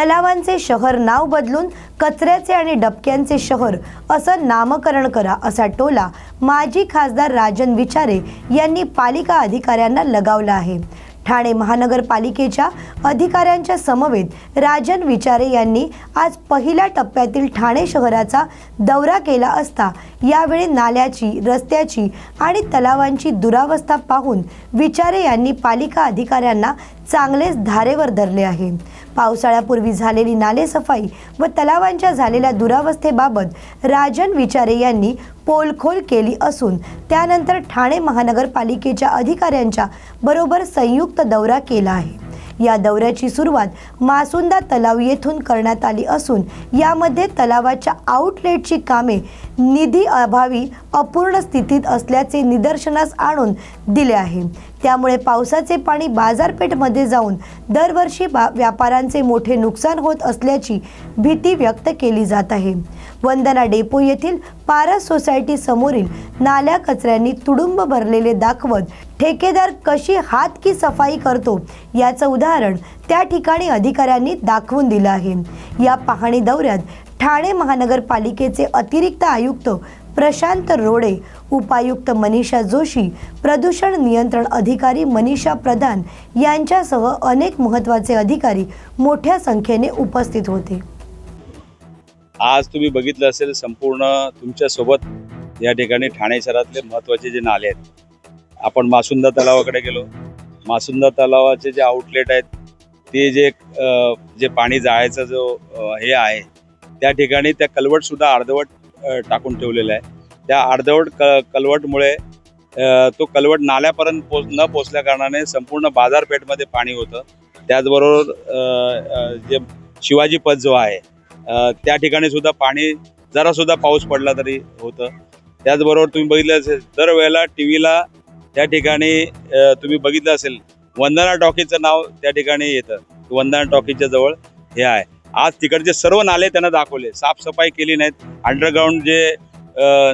तलावांचे शहर नाव बदलून कचऱ्याचे आणि डबक्यांचे शहर असं नामकरण करा असा टोला माजी खासदार राजन विचारे यांनी पालिका अधिकाऱ्यांना लगावला आहे. ठाणे महानगरपालिकेच्या अधिकाऱ्यांच्या समवेत राजन विचारे यांनी आज पहिल्या टप्प्यातील ठाणे शहराचा दौरा केला असता यावेळी नाल्याची रस्त्याची आणि तलावांची दुरावस्था पाहून विचारे यांनी पालिका अधिकाऱ्यांना चांगलेच धारेवर धरले आहे. पावसाळ्यापूर्वी झालेली नालेसफाई व तलावांच्या झालेल्या दुरावस्थेबाबत राजन विचारे यांनी पोलखोल केली असून त्यानंतर ठाणे महानगरपालिकेच्या अधिकाऱ्यांच्या बरोबर संयुक्त दौरा केला आहे. या दौऱ्याची सुरुवात मासुंदा तलाव येथून करण्यात आली असून यामध्ये तलावाच्या आउटलेटची कामे निधी अभावी अपूर्ण स्थितीत असल्याचे निदर्शनास आणून दिले आहे. त्यामुळे पावसाचे पाणी बाजारपेठमध्ये जाऊन दरवर्षी बा व्यापाऱ्यांचे मोठे नुकसान होत असल्याची भीती व्यक्त केली जात आहे. वंदना डेपो येथील पारस सोसायटी समोरील नाल्या कचऱ्यांनी तुडुंब भरलेले दाखवत ठेकेदार कशी हात की सफाई करतो याचं उदाहरण त्या ठिकाणी अधिकाऱ्यांनी दाखवून दिलं आहे. या पाहणी दौऱ्यात ठाणे महानगरपालिकेचे अतिरिक्त आयुक्त प्रशांत रोडे उपायुक्त मनीषा जोशी प्रदूषण नियंत्रण अधिकारी मनीषा प्रधान यांच्यासह अनेक महत्त्वाचे अधिकारी मोठ्या संख्येने उपस्थित होते. आज तुम्ही बघितलं असेल संपूर्ण तुमच्यासोबत या ठिकाणी ठाणे शहरातले महत्त्वाचे जे नाले आहेत. आपण मासुंदा तलावाकडे गेलो. मासुंदा तलावाचे जे आउटलेट आहेत ते जे जे पाणी जायचा जो हे आहे त्या ठिकाणी त्या कलवटसुद्धा अर्धवट टाकून ठेवलेलं आहे. त्या अर्धवट क कलवटमुळे तो कलवट नाल्यापर्यंत पोच न पोचल्या कारणाने संपूर्ण बाजारपेठमध्ये पाणी होतं. त्याचबरोबर जे शिवाजी पथ जो आहे त्या ठिकाणी सुद्धा पाणी जरासुद्धा पाऊस पडला तरी होतं. त्याचबरोबर तुम्ही बघितलं असेल दरवेळेला टी व्हीला त्या ठिकाणी तुम्ही बघितलं असेल वंदना टॉकीचं नाव त्या ठिकाणी येतं. वंदना टॉकीच्या जवळ हे आहे. आज तिकडचे सर्व नाले त्यांना दाखवले. साफसफाई केली नाहीत. अंडरग्राऊंड जे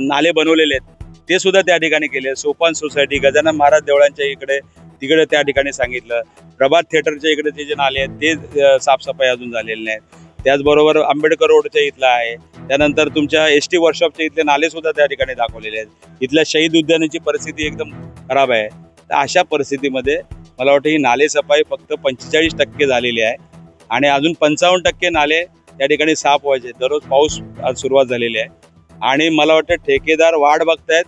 नाले बनवलेले आहेत ते सुद्धा त्या ठिकाणी केले. सोपान सोसायटी गजानन महाराज देवळांच्या इकडे तिकडे त्या ठिकाणी सांगितलं. प्रभात थिएटरच्या इकडे ते जे नाले आहेत ते साफसफाई अजून झालेले नाहीत. त्याचबरोबर आंबेडकर रोडच्या इथला आहे. त्यानंतर तुमच्या एस टी वर्कशॉपच्या इथले नाले सुद्धा त्या ठिकाणी दाखवलेले आहेत. इथल्या शहीद उद्यानाची परिस्थिती एकदम खराब आहे. तर अशा परिस्थितीमध्ये मला वाटतं ही नाले सफाई फक्त पंचेचाळीस टक्के झालेली आहे. आणि अजून पंचावन्न टक्के नाले त्या ठिकाणी साफ व्हायचे. दररोज पाऊस आज सुरुवात झालेली आहे. आणि मला वाटतं ठेकेदार वाट बघतायत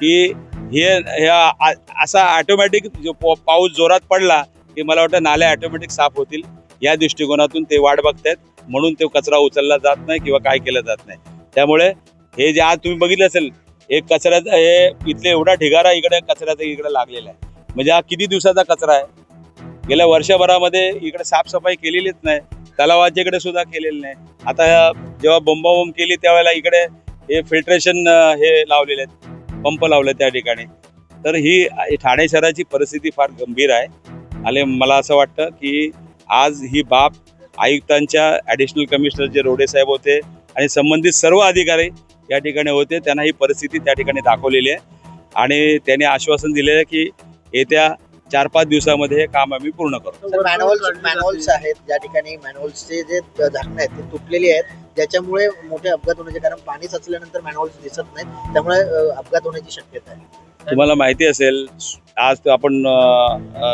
की हे ह्या आ- असा ऑटोमॅटिक जो पाऊस जोरात पडला की मला वाटतं नाले ऑटोमॅटिक साफ होतील. या दृष्टिकोनातून ते वाट बघतायत. म्हणून तो कचरा उचलला जात नाही किंवा काय केलं जात नाही. त्यामुळे हे जे आज तुम्ही बघितलं असेल एक कचऱ्याचा हे इथले एवढा ढिगारा इकडे कचऱ्याचा इकडे लागलेला आहे. म्हणजे हा किती दिवसाचा कचरा आहे? गेल्या वर्षभरामध्ये इकडे साफसफाई केलेलीच नाही. तलावाच्या इकडे सुद्धा केलेली नाही. आता जेव्हा बोंबाबोंब केली त्यावेळेला इकडे हे फिल्ट्रेशन हे लावलेले आहेत. पंप लावले त्या ठिकाणी. तर ही ठाणे शहराची परिस्थिती फार गंभीर आहे. आणि मला असं वाटतं की आज ही बाब आयुक्तांच्या ॲडिशनल कमिशनर जे रोडे साहेब होते आणि संबंधित सर्व अधिकारी या ठिकाणी होते त्यांना ही परिस्थिती त्या ठिकाणी दाखवलेली आहे. आणि त्यांनी आश्वासन दिले आहे की येत्या चार पाच दिवसामध्ये हे काम आम्ही पूर्ण करू. सर मॅनहोल्स मॅनहोल्स आहेत ज्या ठिकाणी मॅनहोल्सचे जे झाकणं आहेत ते तुटलेली आहेत. ज्याच्यामुळे मोठे अपघात होण्याचे कारण पाणी साचल्यानंतर मॅनहोल्स दिसत नाहीत. त्यामुळे अपघात होण्याची शक्यता आहे. तुम्हाला माहिती असेल आज आपण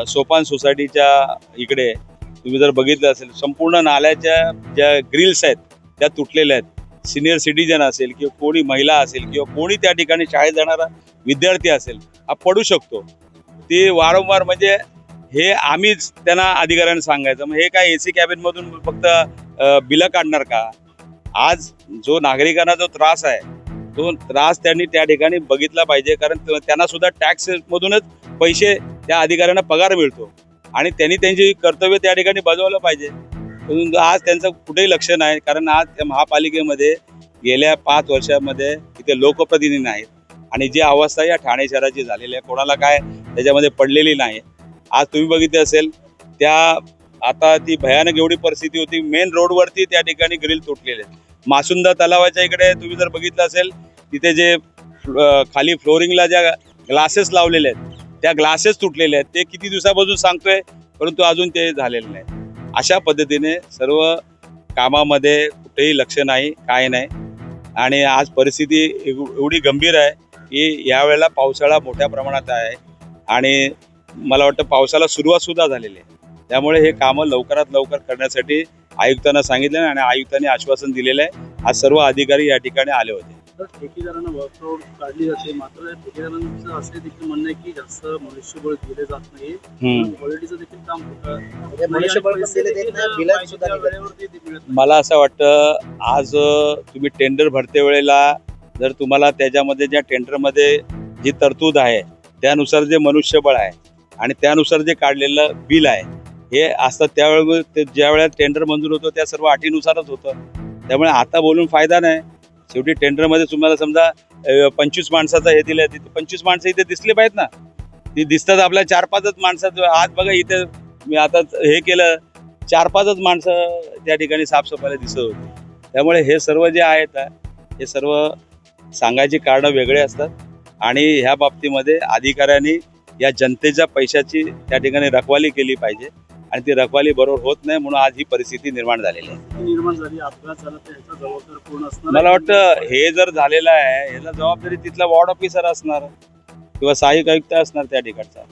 सोपान सोसायटीच्या इकडे तुम्ही जर बघितलं असेल संपूर्ण नाल्याच्या ज्या ग्रिल्स आहेत त्या तुटलेल्या आहेत. सिनियर सिटीजन असेल किंवा कोणी महिला असेल किंवा कोणी त्या ठिकाणी शाळेत जाणारा विद्यार्थी असेल हा पडू शकतो. ते वारंवार म्हणजे हे आम्हीच त्यांना अधिकाऱ्यांना सांगायचं. मग हे काय ए सी कॅबिनमधून फक्त बिलं काढणार का? आज जो नागरिकांना जो त्रास आहे तो त्रास त्यांनी त्या ठिकाणी बघितला पाहिजे. कारण त्यांना सुद्धा टॅक्समधूनच पैसे त्या अधिकाऱ्यांना पगार मिळतो. आणि त्यांनी त्यांची कर्तव्य त्या ठिकाणी बजावलं पाहिजे. आज त्यांचं कुठेही लक्ष नाही. कारण आज त्या महापालिकेमध्ये गेल्या पाच वर्षामध्ये इथे लोकप्रतिनिधी नाहीत. आणि जी अवस्था या ठाणे शहराची झालेली आहे कोणाला काय त्याच्यामध्ये पडलेली नाही. आज तुम्ही बघितले असेल त्या आता ती भयानक एवढी परिस्थिती होती मेन रोडवरती त्या ठिकाणी ग्रिल तुटलेले मासुंदा तलावाच्या इकडे तुम्ही जर बघितलं असेल तिथे जे खाली फ्लोरिंगला ज्या ग्लासेस लावलेले आहेत त्या ग्लासेस तुटलेले आहेत. ते किती दिवसापासून सांगतोय परंतु अजून ते झालेले नाही अशा पद्धतीने सर्व कामामध्ये कुठेही लक्ष नाही काय नाही. आणि आज परिस्थिती एव- एवढी गंभीर आहे की यावेळेला पावसाळा मोठ्या प्रमाणात आहे. आणि मला वाटतं पावसाला सुरुवात सुद्धा झालेली आहे त्यामुळे हे कामं लवकरात लवकर करण्यासाठी आयुक्तांना सांगितलं आणि आयुक्तांनी आश्वासन दिलेलं आहे आज सर्व अधिकारी या ठिकाणी आले होते तर ठेकेदारांना वर्कआउट काढली जाते मात्र ठेकेदारांचं असे देखील म्हणणं आहे की जास्त मनुष्यबळ दिले जात नाही हम्म. क्वालिटीचं देखील काम होतं मनुष्यबळ पण दिले देत नाही बिलं सुद्धा निघत नाही. वेळेवरती ते मिळत नाही. मला असं वाटतं आज तुम्ही टेंडर भरते वेळेला जर तुम्हाला त्याच्यामध्ये ज्या टेंडरमध्ये जी तरतूद आहे त्यानुसार जे मनुष्यबळ आहे आणि त्यानुसार जे काढलेलं बिल आहे हे असतं त्यावेळेस ते ज्या वेळेला टेंडर मंजूर होतं त्या सर्व अटीनुसारच होतं. त्यामुळे आता बोलून फायदा नाही. शेवटी टेंडरमध्ये तुम्हाला समजा पंचवीस माणसाचं हे दिलं तिथे पंचवीस माणसं इथे दिसली पाहिजेत ना. ती दिसतात आपल्या चार पाचच माणसं आज बघा इथे मी आता हे केलं चार पाचच माणसं त्या ठिकाणी साफसफाईला दिसत होती. त्यामुळे हे सर्व जे आहेत हे सर्व सांगायची कारणं वेगळे असतात. आणि ह्या बाबतीमध्ये अधिकाऱ्यांनी या जनतेच्या पैशाची त्या ठिकाणी रखवाली केली पाहिजे आणि ती रखवाली बरोबर होत नाही म्हणून आज ही परिस्थिती निर्माण झालेली आहे. ती निर्माण झाली अपघात झाला तर याचा जबाबदार कोण असणार? मला वाटतं हे जर झालेलं आहे याला जबाबदारी तिथला वॉर्ड ऑफिसर असणार किंवा सहाय्यक आयुक्त असणार त्या ठिकाणचा.